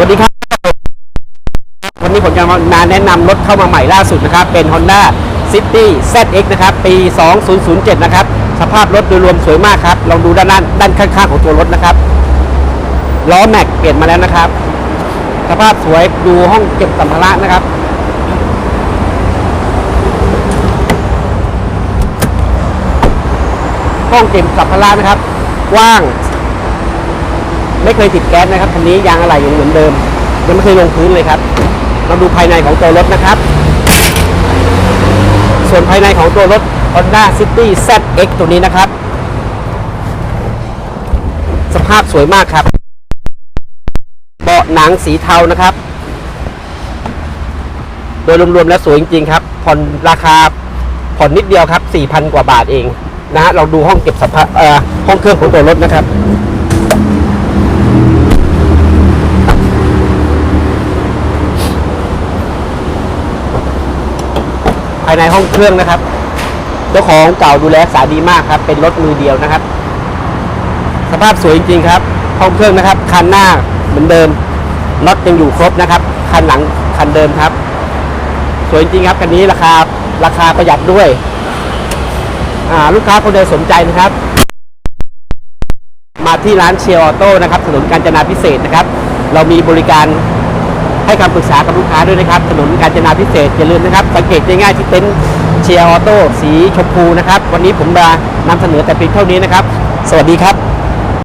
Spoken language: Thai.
วัสดีครับ วันนี้ผมจะมาแนะนำรถเข้ามาใหม่ล่าสุดนะครับ เป็น Honda City ZX นะครับ ปี 2007 นะครับ สภาพรถโดยรวมสวยมากครับ ลองดูด้านหน้าด้านข้างๆของตัวรถนะครับ ล้อแม็กเปลี่ยนมาแล้วนะครับ สภาพสวยดูห้องเก็บสัมภาระนะครับ ห้องเก็บสัมภาระนะครับ กว้าง ไม่เคยติดแก๊สนะครับคันนี้ยางอะไหล่ยังเหมือนเดิมยังไม่เคยลงพื้นเลยครับมาดูภายในของตัวรถนะครับ ส่วนภายในของตัวรถ Honda City ZX ตัวนี้นะครับ สภาพสวยมากครับ เบาะหนังสีเทานะครับ โดยรวมๆแล้วสวยจริงๆครับ ผ่อนราคาผ่อนนิดเดียวครับ 4,000 กว่าบาทเองนะฮะเราดูห้องเก็บสัมภาระห้องเครื่องของตัวรถนะครับ ภาย ในห้องเครื่องนะครับ เจ้าของเก่าดูแลรักษาดีมากครับ เป็นรถมือเดียวนะครับ สภาพสวยจริงๆครับ ห้องเครื่องนะครับ คันหน้าเหมือนเดิมน็อตยังอยู่ครบนะครับ คันหลังคันเดิมครับ สวยจริงครับคันนี้ราคาราคาประหยัดด้วยลูกค้าคนใดสนใจนะครับ มาที่ร้านเชียร์ออโต้นะครับถนนกาญจนาพิเศษนะครับ เรามีบริการ ให้คำปรึกษากับลูกค้าด้วยนะครับถนนกาญจนาพิเศษอย่าลืมนะครับ สังเกตง่ายที่เต็นท์เชียร์ออโต้สีชมพูนะครับ วันนี้ผมมานำเสนอแต่เพียงเท่านี้นะครับ สวัสดีครับ